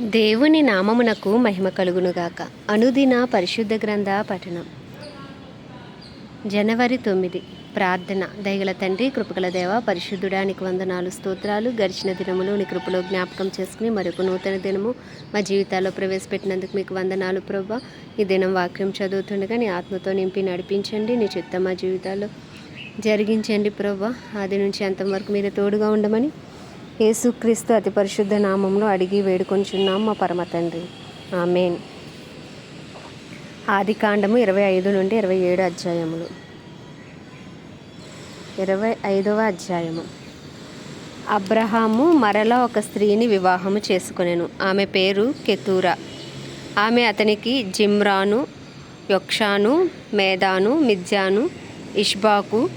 దేవుని నామమునకు మహిమ కలుగునుగాక. అనుదిన పరిశుద్ధ గ్రంథ పఠనం. జనవరి తొమ్మిది. ప్రార్థన. దయగల తండ్రి కృపగల దేవ పరిశుద్ధుడానికి వందనాలు స్తోత్రాలు గడిచిన దినములు నీ కృపలో జ్ఞాపకం చేసుకుని మరొక నూతన దినము మా జీవితాల్లో ప్రవేశపెట్టినందుకు మీకు వందనాలు ప్రభా. ఈ దినం వాక్యం చదువుతుండగా నీ ఆత్మతో నింపి నడిపించండి. నీ చిత్తం మా జీవితాల్లో జరిగించండి ప్రభా. ఆది నుంచి అంతవరకు మీరు తోడుగా ఉండమని యేసుక్రీస్తు అతి పరిశుద్ధ నామంలో అడిగి వేడుకొంచున్నాం మా పరమ తండ్రి. ఆమెన్. ఆది కాండము ఇరవై ఐదు నుండి ఇరవై ఏడు అధ్యాయములు. ఇరవై ఐదవ అధ్యాయము. అబ్రహాము మరలా ఒక స్త్రీని వివాహము చేసుకొనెను. ఆమె పేరు కెతూరా. ఆమె అతనికి జిమ్రాను యొక్షాను మేదాను మిథ్యాను ఇష్బాకు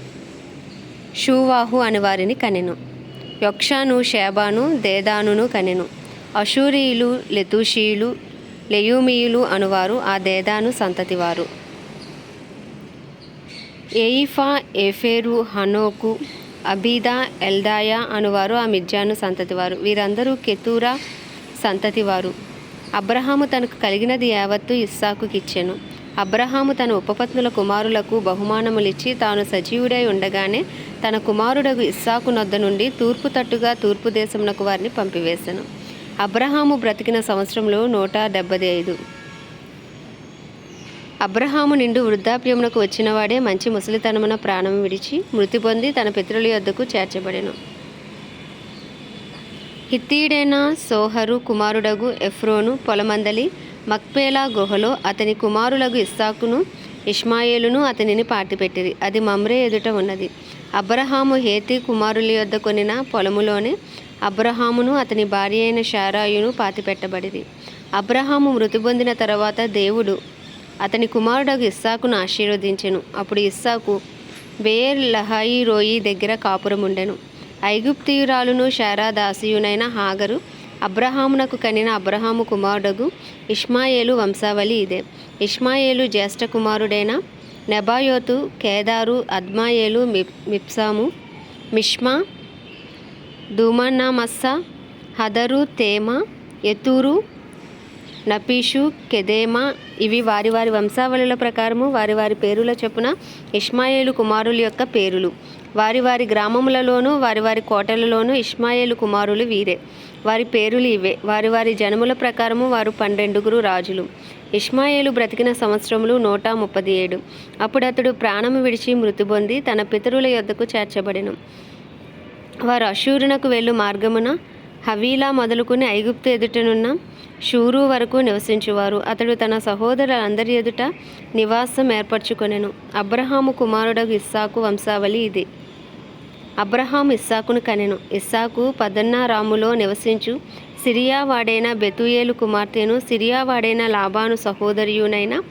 షూవాహు అని వారిని కనెను. యొక్షాను షేబాను దేదానును కనెను. అషూరియులు లెతుషీయులు లెయూమియులు అనువారు ఆ దేదాను సంతతివారు. ఎయిఫా ఎఫేరు హనోకు అబీదా ఎల్దాయా అనువారు ఆ మిర్జాను సంతతివారు. వీరందరూ కెతూరా సంతతివారు. అబ్రహాము తనకు కలిగినది యావత్తు ఇస్సాకుకిచ్చెను. అబ్రహాము తన ఉపపత్నుల కుమారులకు బహుమానములిచ్చి తాను సజీవుడై ఉండగానే తన కుమారుడగు ఇస్సాకు నొద్ద నుండి తూర్పు తట్టుగా తూర్పు దేశమునకు వారిని పంపివేశను అబ్రహాము బ్రతికిన సంవత్సరంలో నూట డెబ్బై ఐదు. అబ్రహాము నిండు వృద్ధాప్యమునకు వచ్చినవాడే మంచి ముసలితనమున ప్రాణం విడిచి మృతి పొంది తన పితరుల యొద్దకు చేర్చబడెను. హిత్తీడైన సోహరు కుమారుడగు ఎఫ్రోను పొలమందలి మక్పేలా గుహలో అతని కుమారులకు ఇస్సాకును ఇష్మాయేలును అతనిని పాటిపెట్టిరి అది మమ్రే ఎదుట ఉన్నది. అబ్రహాము హేతి కుమారుల యొద్ద కొనిన పొలములోనే అబ్రహామును అతని భార్య అయిన షారాయును పాతిపెట్టబడిది అబ్రహాము మృతి పొందిన తర్వాత దేవుడు అతని కుమారుడగు ఇస్సాకును ఆశీర్వదించెను. అప్పుడు ఇస్సాకు బేర్ లహాయి రోయి దగ్గర కాపురం ఉండెను ఐగుప్తియురాలును శారా దాసియునైన హాగరు అబ్రహామునకు కనిన అబ్రహాము కుమారుడగు ఇష్మాయేలు వంశావళి ఇదే. ఇష్మాయేలు జ్యేష్ఠ కుమారుడైన నెబాయోతు కేదారు అద్మాయేలు మిప్ మిప్సాము మిష్మా దూమన్నామస్సా హదరు తేమ ఎతూరు నపీషు కెదేమా ఇవి వారి వారి వంశావళుల ప్రకారము వారి వారి పేరుల చొప్పున ఇష్మాయేలు కుమారుల యొక్క పేరులు. వారి వారి గ్రామములలోనూ వారి వారి కోటలలోనూ ఇష్మాయేలు కుమారులు వీరే. వారి పేరులు ఇవే. వారి వారి జనముల ప్రకారము వారు పన్నెండుగురు రాజులు. ఇష్మాయేలు బ్రతికిన సంవత్సరములు నూట ముప్పది ఏడు. అప్పుడు అతడు ప్రాణము విడిచి మృతి పొంది తన పితరుల యొద్దకు చేర్చబడెను. వారు అశూరునకు వెళ్ళు మార్గమున హవీలా మొదలుకుని ఐగుప్తు ఎదుటనున్న షూరు వరకు నివసించువారు. అతడు తన సహోదరులందరి ఎదుట నివాసం ఏర్పరచుకొనెను. అబ్రహాము కుమారుడగు ఇస్సాకు వంశావళి ఇది. అబ్రహాం ఇస్సాకును కనెను. ఇస్సాకు పదన్నారాములో నివసించు. సిరియా వాడైన బెతుయేలు కుమార్తెను సిరియా వాడైన లాబాను సహోదరియునైన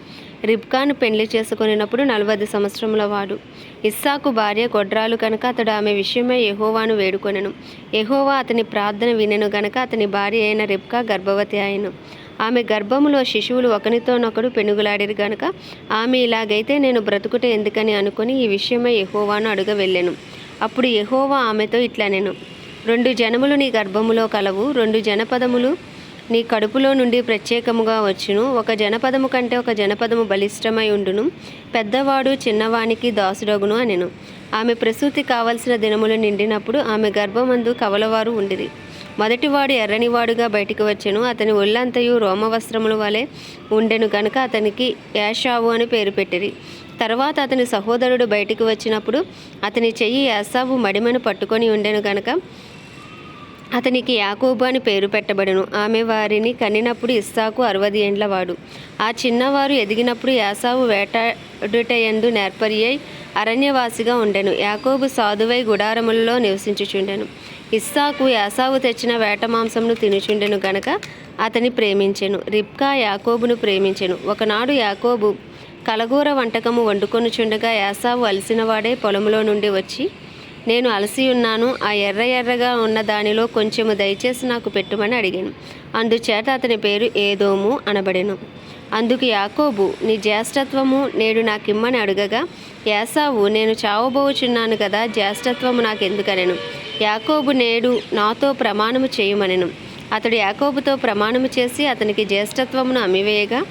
రిబ్కాను పెళ్ళి చేసుకునినప్పుడు నలభై సంవత్సరముల వాడు. ఇస్సాకు భార్య గొడ్రాలు కనుక అతడు ఆమె విషయమై ఎహోవాను వేడుకొనెను. ఎహోవా అతని ప్రార్థన వినెను గనక అతని భార్య అయిన రిబ్కా గర్భవతి అయిను. ఆమె గర్భములో శిశువులు ఒకనితోనొకడు పెనుగులాడిరు గనుక ఆమె ఇలాగైతే నేను బ్రతుకుట ఎందుకని అనుకుని ఈ విషయమై ఎహోవాను అడుగ వెళ్ళెను. అప్పుడు యహోవా ఆమెతో ఇట్లా నేను రెండు జనములు నీ గర్భములో కలవు రెండు జనపదములు నీ కడుపులో నుండి ప్రత్యేకముగా వచ్చును. ఒక జనపదము కంటే ఒక జనపదము బలిష్టమై ఉండును. పెద్దవాడు చిన్నవానికి దాసుడగును అనెను. ఆమె ప్రసూతి కావలసిన దినములు నిండినప్పుడు ఆమె గర్భమందు కవలవారు ఉండిరి. మొదటివాడు ఎర్రనివాడుగా బయటికి వచ్చెను. అతని ఒళ్ళంతయు రోమవస్త్రముల వలె ఉండెను. గనుక అతనికి యాషావు అని పేరు పెట్టిరి. తర్వాత అతని సహోదరుడు బయటికి వచ్చినప్పుడు అతని చెయ్యి యాసావు మడిమను పట్టుకొని ఉండెను గనక అతనికి యాకోబు అని పేరు పెట్టబడును. ఆమె వారిని కనినప్పుడు ఇస్సాకు అరవది ఏండ్లవాడు ఆ చిన్నవారు ఎదిగినప్పుడు యాసావు వేటాడుటయందు నేర్పరి అయి అరణ్యవాసిగా ఉండెను. యాకోబు సాధువై గుడారములలో నివసించుచుండెను. ఇస్సాకు యాసావు తెచ్చిన వేట మాంసమును తినుచుండెను గనక అతని ప్రేమించెను. రిబ్కా యాకోబును ప్రేమించెను. ఒకనాడు యాకోబు కలగూర వంటకము వండుకొనుచుండగా యాసావు అలసినవాడే పొలంలో నుండి వచ్చి నేను అలసి ఉన్నాను ఆ ఎర్ర ఎర్రగా ఉన్న దానిలో కొంచెము దయచేసి నాకు పెట్టుమని అడిగాను. అందుచేత అతని పేరు ఏదోము అనబడెను. అందుకు యాకోబు నీ జ్యేష్ఠత్వము నేడు నాకిమ్మని అడుగగా యాసావు నేను చావబోచున్నాను కదా జ్యేష్ఠత్వము నాకెందుకనెను. యాకోబు నేడు నాతో ప్రమాణము చేయమనెను. అతడు యాకోబుతో ప్రమాణము చేసి అతనికి జ్యేష్ఠత్వమును అమ్మివేయగా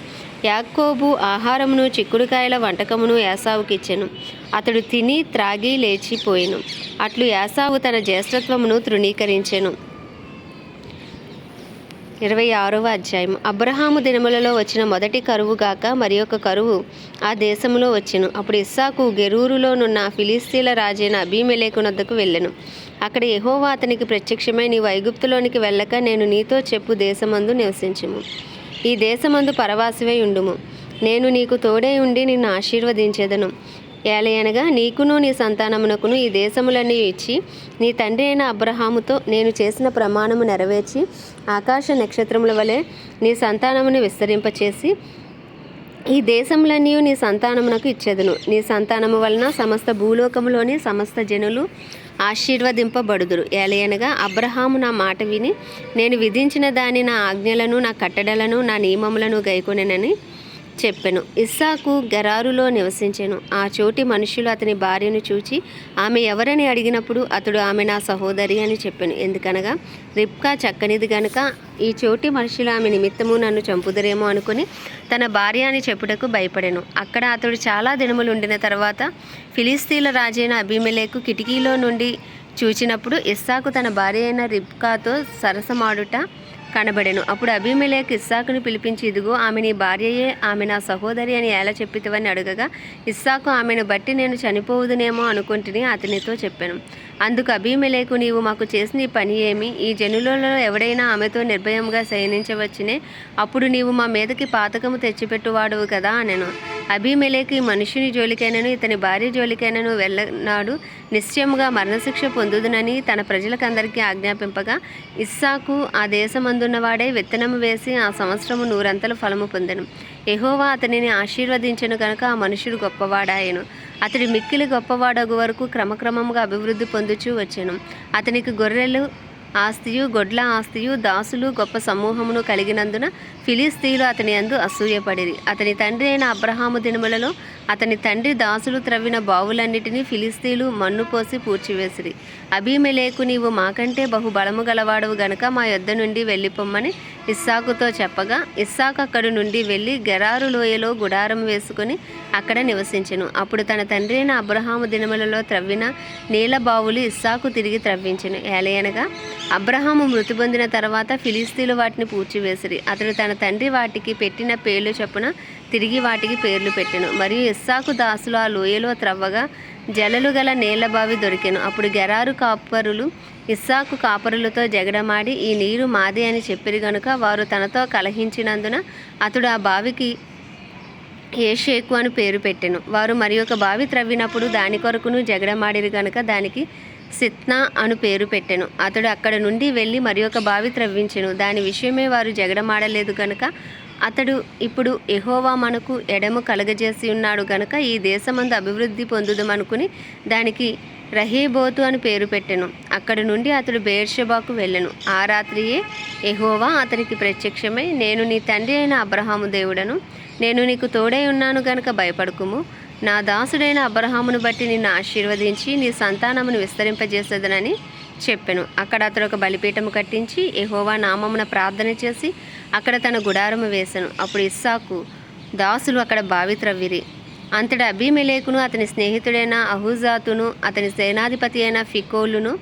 యాక్కోబు ఆహారమును చిక్కుడుకాయల వంటకమును యాసావుకి ఇచ్చెను అతడు తిని త్రాగి లేచిపోయెను. అట్లు యాసావు తన జ్యేష్ఠత్వమును తృణీకరించెను. ఇరవై ఆరవ అధ్యాయం అబ్రహాము దినములలో వచ్చిన మొదటి కరువు గాక మరి ఒక కరువు ఆ దేశములో వచ్చెను. అప్పుడు ఇస్సాకు గెరూరులోనున్న ఫిలిస్తీన్ల రాజైన అభిమెలేకునద్దకు వెళ్ళెను. అక్కడ యెహోవా అతనికి ప్రత్యక్షమై నీవు ఐగుప్తులోనికి వెళ్ళక నేను నీతో చెప్పు దేశమందు నివసించము. ఈ దేశమందు పరవాసివై ఉండుము. నేను నీకు తోడై ఉండి నిన్ను ఆశీర్వదించేదను. ఏలయనగా నీకును నీ సంతానమునకును ఈ దేశములన్నీ ఇచ్చి నీ తండ్రి అయిన అబ్రహాముతో నేను చేసిన ప్రమాణము నెరవేర్చి ఆకాశ నక్షత్రముల వలె నీ సంతానమును విస్తరింపచేసి ఈ దేశములన్నీ నీ సంతానమునకు ఇచ్చేదను. నీ సంతానము వలన సమస్త భూలోకములోని సమస్త జనులు ఆశీర్వదింపబడుదురు. ఏలయనగా అబ్రహాము నా మాట విని నేను విధించిన దాని నా ఆజ్ఞలను నా కట్టడలను నా నియమములను గైకొనెనని చెప్పెను. ఇస్సాకు గెరారులో నివసించెను. ఆ చోటి మనుషులు అతని భార్యను చూచి ఆమె ఎవరని అడిగినప్పుడు అతడు ఆమె నా సహోదరి అని చెప్పాను. ఎందుకనగా రిప్కా చక్కనిది గనుక ఈ చోటి మనుషులు ఆమె నిమిత్తము నన్ను చంపుదరేమో అనుకుని తన భార్య అని చెప్పుటకు భయపడెను. అక్కడ అతడు చాలా దినములు ఉండిన తర్వాత ఫిలిస్తీన్ల రాజైన అభిమలేకు కిటికీలో నుండి చూచినప్పుడు ఇస్సాకు తన భార్య అయిన రిబ్కాతో సరసమాడుట కనబడెను. అప్పుడు అభిమెలేక్ ఇస్సాకును పిలిపించి ఇదిగో ఆమె నీ భార్యయే ఆమె నా సహోదరి అని ఎలా చెప్పితవని అడగగా ఇస్సాకు ఆమెను బట్టి నేను చనిపోవుదునేమో అనుకుంటుని అతనితో చెప్పాను. అందుకు అభిమెలేకు నీవు మాకు చేసిన ఈ పని ఏమి? ఈ జనులలో ఎవడైనా ఆమెతో నిర్భయంగా శయనించవచ్చునే? అప్పుడు నీవు మా మీదకి పాతకము తెచ్చిపెట్టువాడువు కదా అనెను. అభిమెలేకు మనుషుని జోలికైనను ఇతని భార్య జోలికైనను వెళ్ళనాడు. నిశ్చయముగా మరణశిక్ష పొందుదునని తన ప్రజలకందరికీ ఆజ్ఞాపింపగా ఇస్సాకు ఆ దేశమందున్నవాడే విత్తనము వేసి ఆ సంవత్సరము నూరంతలు ఫలము పొందెను. ఎహోవా అతనిని ఆశీర్వదించను కనుక ఆ మనుషుడు గొప్పవాడాయను. అతడి మిక్కిలి గొప్పవాడగు వరకు క్రమక్రమముగా అభివృద్ధి పొందుచూ వచ్చాను. అతనికి గొర్రెలు ఆస్తియు గొడ్ల ఆస్తియు దాసులు గొప్ప సమూహమును కలిగినందున ఫిలిస్తీలు అతని అందు అసూయపడిరి. అతని తండ్రి అయిన అబ్రహాము దినములలో అతని తండ్రి దాసులు త్రవ్విన బావులన్నిటినీ ఫిలిస్తీలు మన్ను పోసి పూడ్చివేసిరి. అబీమెలేకు నీవు మాకంటే బహు బలము గలవాడవు గనక మా యొద్ద నుండి వెళ్ళిపోమ్మని ఇస్సాకుతో చెప్పగా ఇస్సాకు అక్కడి నుండి వెళ్ళి గెరారు లోయలో గుడారం వేసుకుని అక్కడ నివసించెను. అప్పుడు తన తండ్రి అయిన అబ్రహాము దినములలో త్రవ్విన నీల బావులు ఇస్సాకు తిరిగి త్రవ్వించెను. ఏలయనగా అబ్రహాము మృతి పొందిన తర్వాత ఫిలిస్తీన్లు వాటిని పూడ్చివేసిరి. అతడు తన తండ్రి వాటికి పెట్టిన పేర్లు చొప్పున తిరిగి వాటికి పేర్లు పెట్టెను. మరియు ఇస్సాకు దాసులు ఆ లోయలో త్రవ్వగా జలలు గల నేల బావి దొరికెను. అప్పుడు గెరారు కాపరులు ఇస్సాకు కాపరులతో జగడమాడి ఈ నీరు మాది అని చెప్పిరి గనుక వారు తనతో కలహించినందున అతడు ఆ బావికి ఏషేకు అని పేరు పెట్టెను. వారు మరి ఒక బావి త్రవ్వినప్పుడు దాని కొరకును జగడమాడిరి గనుక దానికి సిత్నా అను పేరు పెట్టెను. అతడు అక్కడ నుండి వెళ్ళి మరి ఒక బావి త్రవ్వించెను. దాని విషయమే వారు జగడమాడలేదు గనుక అతడు ఇప్పుడు ఎహోవా మనకు ఎడము కలగజేసి ఉన్నాడు గనుక ఈ దేశమందు అభివృద్ధి పొందుదమనుకుని దానికి రహీబోతు అని పేరు పెట్టెను. అక్కడి నుండి అతడు బేర్షబాకు వెళ్ళెను. ఆ రాత్రియే ఎహోవా అతనికి ప్రత్యక్షమై నేను నీ తండ్రి అయిన అబ్రహాము దేవుడను నేను నీకు తోడై ఉన్నాను గనుక భయపడకుము. నా దాసుడైన అబ్రహామును బట్టి నిన్ను ఆశీర్వదించి నీ సంతానమును విస్తరింపజేసేదనని చెప్పెను. అక్కడ అతడు ఒక బలిపీఠము కట్టించి ఎహోవా నామమున ప్రార్థన చేసి అక్కడ తన గుడారము వేశాను అప్పుడు ఇస్సాకు దాసులు అక్కడ బావి త్రవ్విరి. అంతటా అబీమెలేకును అతని స్నేహితుడైన అహుజాతును అతని సేనాధిపతి అయిన ఫికోలును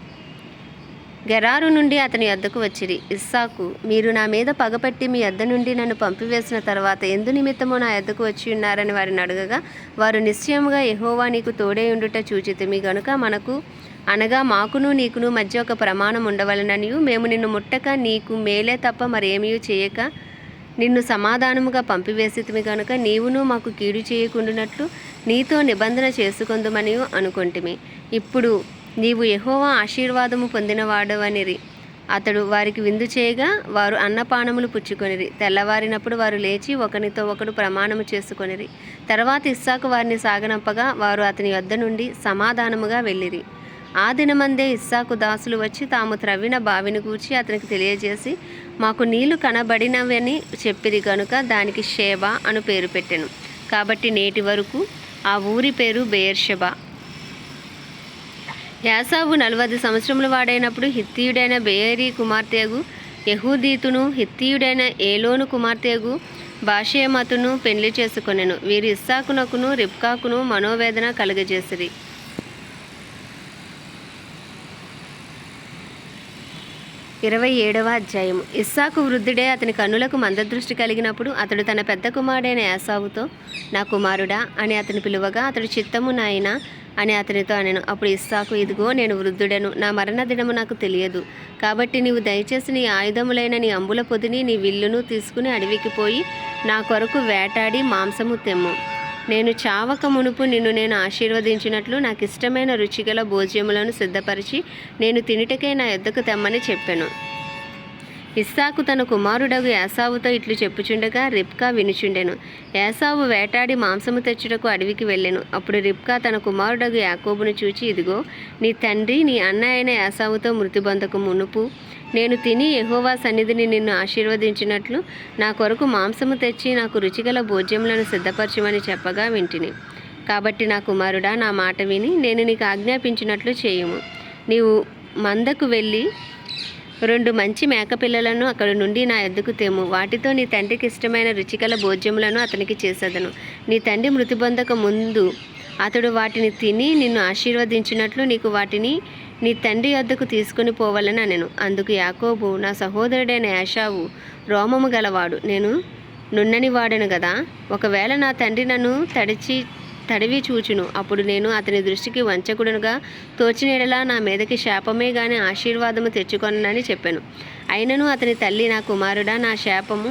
గెరారు నుండి అతని వద్దకు వచ్చిరి. ఇస్సాకు మీరు నా మీద పగపట్టి మీ వద్ద నుండి నన్ను పంపివేసిన తర్వాత ఎందు నిమిత్తమో నా వద్దకు వచ్చి ఉన్నారని వారిని అడగగా వారు నిశ్చయముగా ఎహోవా నీకు తోడే ఉండుట చూచితిమి గనుక మనకు అనగా మాకును నీకును మధ్య ఒక ప్రమాణం ఉండవలననియు మేము నిన్ను ముట్టక నీకు మేలే తప్ప మరేమీ చేయక నిన్ను సమాధానముగా పంపివేసితిమి గనుక నీవును మాకు కీడు చేయకుండానట్లు నీతో నిబంధన చేసుకొందుమని అనుకొంటిమి. ఇప్పుడు నీవు ఎహోవా ఆశీర్వాదము పొందినవాడవనిరి. అతడు వారికి విందు చేయగా వారు అన్నపానములు పుచ్చుకొనిరి. తెల్లవారినప్పుడు వారు లేచి ఒకనితో ఒకడు ప్రమాణము చేసుకొనిరి. తర్వాత ఇస్సాకు వారిని సాగనంపగా వారు అతని వద్ద నుండి సమాధానముగా వెళ్ళిరి. ఆ దినమందే ఇస్సాకు దాసులు వచ్చి తాము త్రవ్విన బావిని గూర్చి అతనికి తెలియజేసి మాకు నీళ్ళు కనబడినవని చెప్పిరి కనుక దానికి షేబా అను పేరు పెట్టెను. కాబట్టి నేటి వరకు ఆ ఊరి పేరు బెయర్షెబా. యాసావు నలభై సంవత్సరముల వాడైనప్పుడు హిత్తీయుడైన బేయరీ కుమార్తెగు యహూదీతును హిత్తీయుడైన ఏలోను కుమార్తెగు భాషేమతును పెళ్ళి చేసుకొనెను. వీరి ఇస్సాకునకును రిబ్కాకును మనోవేదన కలుగజేసిరి. ఇరవై ఏడవ అధ్యాయం. ఇస్సాకు వృద్ధుడే అతని కన్నులకు మందదృష్టి కలిగినప్పుడు అతడు తన పెద్ద కుమారుడైన యాసావుతో నా కుమారుడా అని అతని పిలువగా అతడు చిత్తము నాయన అని అతనితో అనెను. అప్పుడు ఇస్సాకు ఇదిగో నేను వృద్ధుడను. నా మరణ దినము నాకు తెలియదు. కాబట్టి నీవు దయచేసి నీ ఆయుధములైన నీ అంబుల పొదిని నీ విల్లును తీసుకుని అడవికి పోయి నా కొరకు వేటాడి మాంసము తెమ్ము. నేను చావక మునుపు నిన్ను నేను ఆశీర్వదించినట్లు నాకు ఇష్టమైన రుచిగల భోజ్యములను సిద్ధపరిచి నేను తినుటకే నా ఎద్దకు తెమ్మని చెప్పాను. ఇస్సాకు తన కుమారుడగు యాసావుతో ఇట్లు చెప్పుచుండగా రిబ్కా వినుచుండెను. యాసావు వేటాడి మాంసము తెచ్చుటకు అడవికి వెళ్ళెను. అప్పుడు రిబ్కా తన కుమారుడగు యాకోబును చూచి ఇదిగో నీ తండ్రి నీ అన్న అయిన యాసావుతో మృతిబంధకు మునుపు నేను తిని యహోవా సన్నిధిని నిన్ను ఆశీర్వదించినట్లు నా కొరకు మాంసము తెచ్చి నాకు రుచిగల భోజ్యములను సిద్ధపరచమని చెప్పగా వింటిని. కాబట్టి నా కుమారుడా నా మాట విని నేను నీకు ఆజ్ఞాపించినట్లు చేయుము. నీవు మందకు వెళ్ళి రెండు మంచి మేకపిల్లలను అక్కడ నుండి నా ఎద్దుకు తేము వాటితో నీ తండ్రికి ఇష్టమైన రుచికల భోజ్యములను అతనికి చేసేదను. నీ తండ్రి మృతి పొందక ముందు అతడు వాటిని తిని నిన్ను ఆశీర్వదించినట్లు నీకు వాటిని నీ తండ్రి వద్దకు తీసుకుని పోవాలని అనెను. అందుకు యాకోబు నా సహోదరుడైన యాషావు రోమము గలవాడు. నేను నున్నని వాడను కదా ఒకవేళ నా తండ్రి నన్ను తడిచి తడివి చూచును అప్పుడు నేను అతని దృష్టికి వంచకుడునుగా తోచినెడలా నా మీదకి శాపమే గాని ఆశీర్వాదము తెచ్చుకొనని చెప్పాను. అయినను అతని తల్లి నా కుమారుడా నా శాపము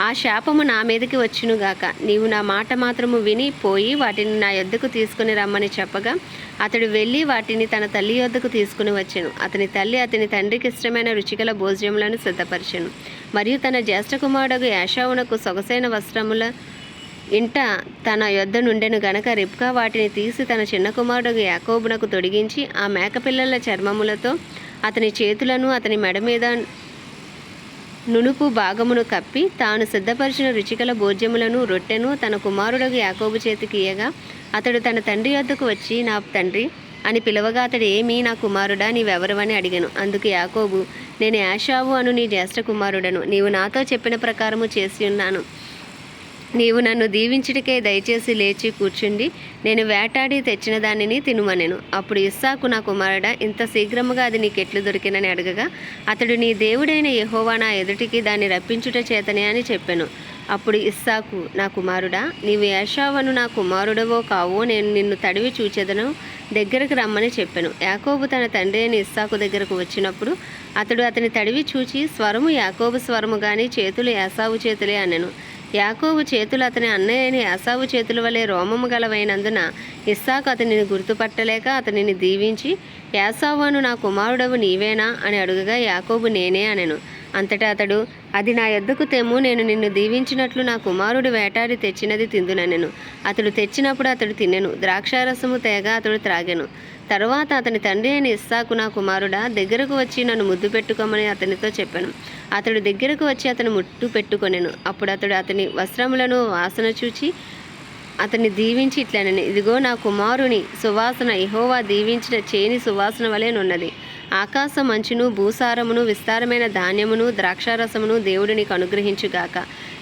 ఆ శాపము నా మీదకి వచ్చునుగాక. నీవు నా మాట మాత్రము విని పోయి వాటిని నా యొద్దకు తీసుకుని రమ్మని చెప్పగా అతడు వెళ్ళి వాటిని తన తల్లి యొద్దకు తీసుకుని వచ్చాను. అతని తల్లి అతని తండ్రికి ఇష్టమైన రుచికల భోజ్యములను సిద్ధపరిచాను. మరియు తన జ్యేష్ఠ కుమారుడు యాషావునకు సొగసైన వస్త్రముల ఇంట తన యొద్ద నుండెను గనక రిబ్కా వాటిని తీసి తన చిన్న కుమారుడు యాకోబునకు తొడిగించి ఆ మేకపిల్లల చర్మములతో అతని చేతులను అతని మెడ మీద నునుపు భాగమును కప్పి తాను సిద్ధపరిచిన రుచికల భోజ్యములను రొట్టెను తన కుమారుడకు యాకోబు చేతికి ఇయ్యగా అతడు తన తండ్రి వద్దకు వచ్చి నా తండ్రి అని పిలవగా అతడు ఏమీ నా కుమారుడా నీవెవరవని అడిగాను. అందుకు యాకోబు నేను యాషావు అను నీ జ్యేష్ఠ కుమారుడను నీవు నాతో చెప్పిన ప్రకారము చేసి ఉన్నాను. నీవు నన్ను దీవించుటకే దయచేసి లేచి కూర్చుండి. నేను వేటాడి తెచ్చిన దానిని తినుమనెను. అప్పుడు ఇస్సాకు నా కుమారుడా ఇంత శీఘ్రముగా అది నీకెట్లు దొరికినని అడగగా అతడు నీ దేవుడైన యహోవా నా ఎదుటికి దాన్ని రప్పించుట చేతనే అని చెప్పాను. అప్పుడు ఇస్సాకు నా కుమారుడా నీవు యాషావను నా కుమారుడవో కావో నేను నిన్ను తడివి చూచెదను దగ్గరకు రమ్మని చెప్పాను. యాకోబు తన తండ్రి అయిన ఇస్సాకు దగ్గరకు వచ్చినప్పుడు అతడు అతని తడివి చూచి స్వరము యాకోబు స్వరము కానీ చేతులు యాసావు చేతులే అనెను. యాకోబు చేతులు అతని అన్నయ్యని యాసావు చేతుల వలె రోమము గలవైనందున ఇస్సాకు అతనిని గుర్తుపట్టలేక అతనిని దీవించి యాసావు అను నా కుమారుడవు నీవేనా? అని అడుగగా యాకోబు నేనే అనెను. అంతటా అతడు అది నా యొద్దకు తెమ్ము నేను నిన్ను దీవించినట్లు నా కుమారుడు వేటాడి తెచ్చినది తిందునెను అతడు తెచ్చినప్పుడు అతడు తినెను ద్రాక్షారసము తేగా అతడు త్రాగెను. తరువాత అతని తండ్రి అయిన ఇస్సాకు నా కుమారుడా దగ్గరకు వచ్చి నన్ను ముద్దు పెట్టుకోమని అతనితో చెప్పాను. అతడు దగ్గరకు వచ్చి అతను ముట్టు పెట్టుకొనెను. అప్పుడు అతడు అతని వస్త్రములను వాసన చూచి అతన్ని దీవించి ఇట్లనని ఇదిగో నా కుమారుని సువాసన ఇహోవా దీవించిన చేని సువాసన వలెనున్నది ఆకాశ మంచును భూసారమును విస్తారమైన ధాన్యమును ద్రాక్షారసమును దేవుడు నీకు అనుగ్రహించుగాక.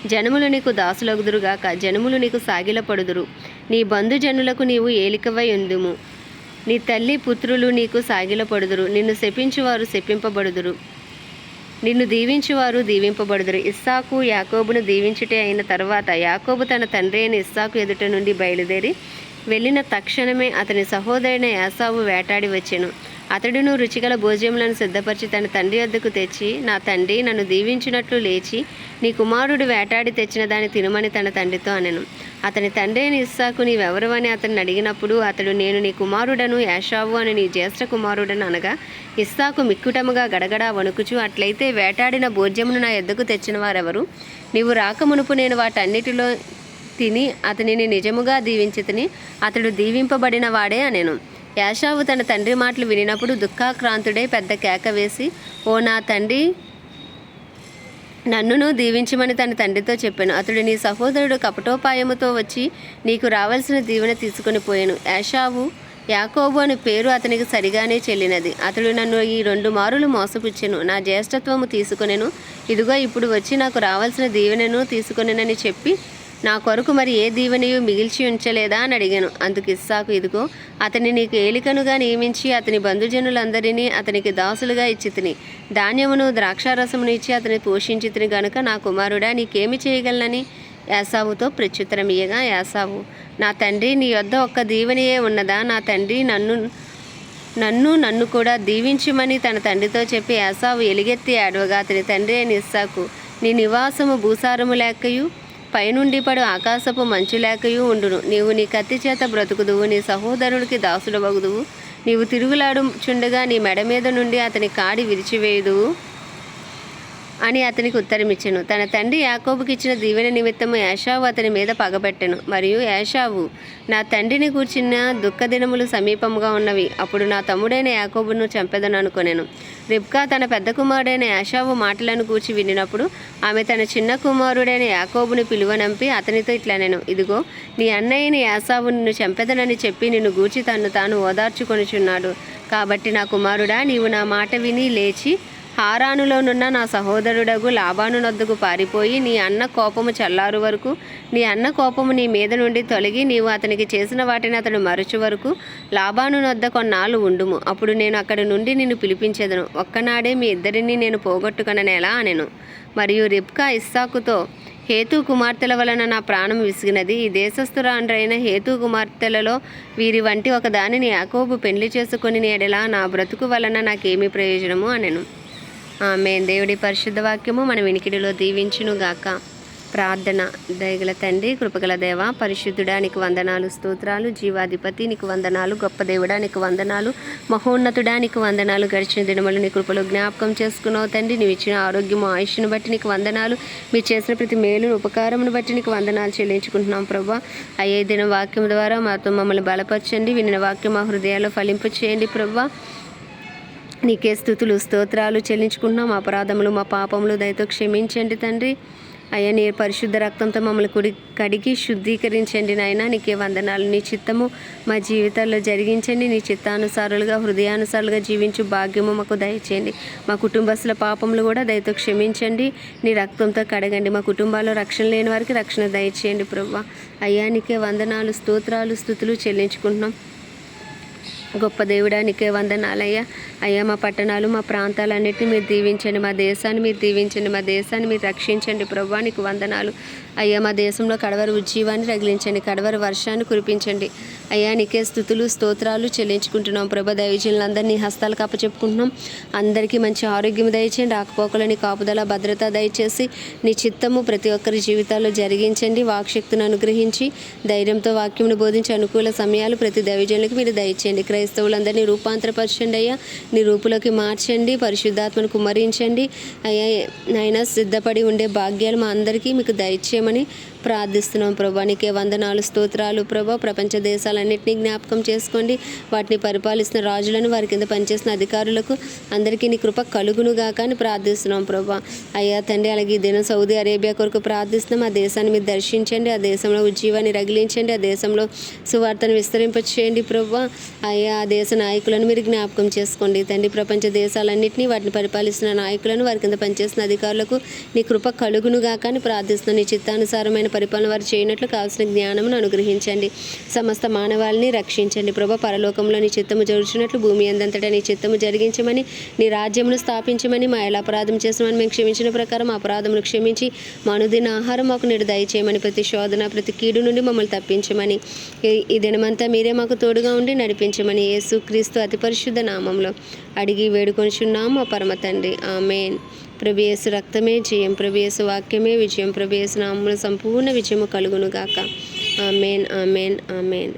జనములు నీకు దాసులగుదురుగాక. జనములు నీకు సాగిలపడుదురు. నీ బంధుజనులకు నీవు ఏలికవై ఉందుము. నీ తల్లి పుత్రులు నీకు సాగిలపడుదురు. నిన్ను శపించువారు శపింపబడుదురు. నిన్ను దీవించువారు దీవింపబడుదురు. ఇస్సాకు యాకోబును దీవించుటే అయిన తర్వాత యాకోబు తన తండ్రి అయిన ఇస్సాకు ఎదుట నుండి బయలుదేరి వెళ్ళిన తక్షణమే అతని సహోదరుని యాసావు వేటాడి వచ్చెను. అతడును రుచిగల భోజ్యములను సిద్ధపరిచి తన తండ్రి వద్దకు తెచ్చి నా తండ్రి నన్ను దీవించినట్లు లేచి నీ కుమారుడు వేటాడి తెచ్చిన దాన్ని తినమని తన తండ్రితో అనెను. అతని తండ్రి అయిన ఇస్సాకు నీవెవరు అని అతన్ని అడిగినప్పుడు అతడు నేను నీ కుమారుడను యాషావు అని నీ జ్యేష్ఠ కుమారుడను అనగా ఇస్సాకు మిక్కుటముగా గడగడా వణుకుచు అట్లయితే వేటాడిన భోజ్యమును నా ఎద్దకు తెచ్చిన వారెవరు? నీవు రాకమునుపు నేను వాటన్నిటిలో తిని అతనిని నిజముగా దీవించితిని అతడు దీవింపబడిన వాడే అనెను. యాషావు తన తండ్రి మాటలు వినినప్పుడు దుఃఖాక్రాంతుడై పెద్ద కేక వేసి ఓ నా తండ్రి నన్నును దీవించమని తన తండ్రితో చెప్పాను. అతడు నీ సహోదరుడు కపటోపాయముతో వచ్చి నీకు రావాల్సిన దీవెన తీసుకుని పోయాను. యాషావు యాకోబు అని పేరు అతనికి సరిగానే చెల్లినది. అతడు నన్ను ఈ రెండు మారులు మోసపుచ్చెను. నా జ్యేష్ఠత్వము తీసుకొనెను. ఇదిగో ఇప్పుడు వచ్చి నాకు రావాల్సిన దీవెనను తీసుకొనెనని చెప్పి నా కొరకు మరి ఏ దీవెనయు మిగిల్చి ఉంచలేదా అని అడిగాను. అందుకు ఇస్సాకు ఇదిగో అతని నీకు ఏలికనుగా నియమించి అతని బంధుజనులందరినీ అతనికి దాసులుగా ఇచ్చి తిని ధాన్యమును ద్రాక్షారసమును ఇచ్చి అతని పోషించి తిని గనుక నా కుమారుడా నీకేమి చేయగలనని? యాసావుతో ప్రత్యుత్తరం ఇయ్యగా యాసావు నా తండ్రి నీ వద్ద ఒక్క దీవెనయే ఉన్నదా? నా తండ్రి నన్ను నన్ను నన్ను కూడా దీవించమని తన తండ్రితో చెప్పి యాసావు ఎలుగెత్తి ఆడవగా అతని తండ్రి అయిన ఇస్సాకు నీ నివాసము భూసారము లేకయు పైనుండి పడు ఆకాశపు మంచు లేకయు ఉండును. నీవు నీ కత్తి చేత బ్రతుకుదువు నీ సహోదరుడికి దాసుడవగుదువు. నీవు తిరుగులాడు చుండగా నీ మెడ మీద నుండి అతని కాడి విరిచివేయుదువు. అని అతనికి ఉత్తరమిచ్చెను. తన తండ్రి యాకోబుకి ఇచ్చిన దీవెన నిమిత్తము యాషావు అతని మీద పగబెట్టెను. మరియు యాషావు నా తండ్రిని కూర్చున్న దుఃఖ దినములు సమీపముగా ఉన్నవి. అప్పుడు నా తమ్ముడైన యాకోబును చంపెదను అనుకొనెను. రిబ్కా తన పెద్ద కుమారుడైన యాషావు మాటలను కూర్చి వినినప్పుడు ఆమె తన చిన్న కుమారుడైన యాకోబుని పిలువనంపి అతనితో ఇట్లనెను. ఇదిగో నీ అన్నయ్యని యాసావు నిన్ను చంపెదనని చెప్పి నిన్ను గూర్చి తను తాను ఓదార్చుకొనుచున్నాడు. కాబట్టి నా కుమారుడా నీవు నా మాట విని లేచి హారానులోనున్న నా సహోదరుడగు లాభాను నొద్దకు పారిపోయి నీ అన్న కోపము చల్లారు వరకు నీ అన్న కోపము నీ మీద నుండి తొలగి నీవు అతనికి చేసిన వాటిని అతడు మరచు వరకు లాభాను నొద్ద కొన్నాళ్ళు ఉండుము. అప్పుడు నేను అక్కడి నుండి నిన్ను పిలిపించేదను. ఒక్కనాడే మీ ఇద్దరిని నేను పోగొట్టుకుననేలా అనెను. మరియు రిబ్కా ఇస్సాకుతో హేతు కుమార్తెల వలన నా ప్రాణం విసిగినది. ఈ దేశస్థురాండ్రైన హేతు కుమార్తెలలో వీరి వంటి ఒక దానిని యాకోబు పెళ్ళి చేసుకొని నేడలా నా బ్రతుకు వలన నాకేమి ప్రయోజనము అనెను. ఆమె దేవుడి పరిశుద్ధ వాక్యము మన వినికిడిలో దీవించును గాక. ప్రార్థన దయగల తండ్రి కృపగల దేవ పరిశుద్ధుడా నీకు వందనాలు స్తోత్రాలు జీవాధిపతి నీకు వందనాలు గొప్ప దేవుడా నీకు వందనాలు మహోన్నతుడా నీకు వందనాలు గడిచిన దినములు నీ కృపలో జ్ఞాపకం చేసుకున్నావు తండ్రి. నీవు ఇచ్చిన ఆరోగ్యము ఆయుష్ను బట్టి నీకు వందనాలు. మీరు చేసిన ప్రతి మేలు ఉపకారమును బట్టి నీకు వందనాలు చెల్లించుకుంటున్నాం ప్రభా. అయ్యే దిన వాక్యం ద్వారా మాతో మమ్మల్ని బలపరచండి. వినిన వాక్యం మా హృదయాల్లో ఫలింపు చేయండి ప్రభా. నీకే స్థుతులు స్తోత్రాలు చెల్లించుకుంటున్నాం. అపరాధములు మా పాపములు దయతో క్షమించండి తండ్రి. అయ్యా నీ పరిశుద్ధ రక్తంతో మమ్మల్ని కుడి కడిగి శుద్ధీకరించండి నాయన. నీకే వందనాలు నీ చిత్తము మా జీవితాల్లో జరిగించండి. నీ చిత్తానుసారులుగా హృదయానుసారులుగా జీవించు భాగ్యము మాకు దయచేయండి. మా కుటుంబస్తుల పాపములు కూడా దయతో క్షమించండి. నీ రక్తంతో కడగండి. మా కుటుంబాల్లో రక్షణ లేని వారికి రక్షణ దయచేయండి ప్రభు. అయ్యా నీకే వందనాలు స్తోత్రాలు స్థుతులు చెల్లించుకుంటున్నాం. గొప్ప దేవుడానికే వందనాలయ్యా. అయ్యా మా పట్టణాలు మా ప్రాంతాలన్నిటిని మీరు దీవించండి. మా దేశాన్ని మీరు దీవించండి. మా దేశాన్ని మీరు రక్షించండి. ప్రభానికి వందనాలు. అయ్యా మా దేశంలో కడవరి ఉజ్జీవాన్ని రగిలించండి. కడవరి వర్షాన్ని కురిపించండి. అయ్యా నీకే స్థుతులు స్తోత్రాలు చెల్లించుకుంటున్నాం. ప్రభా దైవజనులందరినీ హస్తాలు చెప్పుకుంటున్నాం అందరికీ మంచి ఆరోగ్యం దయచేయండి. ఆకుపోకలని కాపుదల భద్రత దయచేసి నీ చిత్తము ప్రతి ఒక్కరి జీవితాల్లో జరిగించండి. వాక్శక్తిని అనుగ్రహించి ధైర్యంతో వాక్యమును బోధించి అనుకూల సమయాలు ప్రతి దైవజనులకు మీరు దయచేయండి. క్రైస్తవులందరినీ రూపాంతరపరచండి అయ్యా నీ రూపులోకి మార్చండి పరిశుద్ధాత్మను కుమరించండి. అయ్యా అయినా సిద్ధపడి ఉండే భాగ్యాలు మా అందరికీ మీకు దయచేయమని ప్రార్థిస్తున్నాం ప్రభా. నీకే వందనాలు స్తోత్రాలు ప్రభా. ప్రపంచ దేశాలన్నింటినీ జ్ఞాపకం చేసుకోండి. వాటిని పరిపాలిస్తున్న రాజులను వారి కింద పనిచేసిన అధికారులకు అందరికీ నీ కృప కలుగునుగా కానీ ప్రార్థిస్తున్నాం ప్రభా. అయ్యా తండ్రి అలాగే ఈ దినం సౌదీ అరేబియా కొరకు ప్రార్థిస్తున్నాం. ఆ దేశాన్ని మీరు దర్శించండి. ఆ దేశంలో ఉజ్జీవాన్ని రగిలించండి. ఆ దేశంలో సువార్తను విస్తరింపచేయండి ప్రభా. అయ్యా ఆ దేశ నాయకులను మీరు జ్ఞాపకం చేసుకోండి. తండ్రి ప్రపంచ దేశాలన్నింటినీ వాటిని పరిపాలిస్తున్న నాయకులను వారి కింద పనిచేసిన అధికారులకు నీ కృప కలుగునుగా కానీ ప్రార్థిస్తున్నాం. నీ చిత్తానుసారమైన పరిపాలన వారు చేయనట్లు కావాల్సిన జ్ఞానమును అనుగ్రహించండి. సమస్త మానవాళిని రక్షించండి. ప్రభా పరలోకంలో నీ చిత్తము జరుగుచున్నట్లు భూమి అందంతటా నీ చిత్తము జరిగించమని నీ రాజ్యమును స్థాపించమని మా ఎలా అపరాధం చేసామని మేము క్షమించిన ప్రకారం అపరాధమును క్షమించి మా అనుదిన ఆహారం మాకు నేడు దయచేయమని ప్రతి శోధన ప్రతి కీడు నుండి మమ్మల్ని తప్పించమని ఈ- దినమంతా మీరే మాకు తోడుగా ఉండి నడిపించమని యేసు క్రీస్తు అతి పరిశుద్ధ నామంలో అడిగి వేడుకొనిచున్నాము మా పరమ తండ్రి. ఆమెన్. ప్రభేసు రక్తమే జయం ప్రభేసు వాక్యమే విజయం ప్రభేసు నామముల సంపూర్ణ విజయము కలుగునుగాక. Amen amen amen.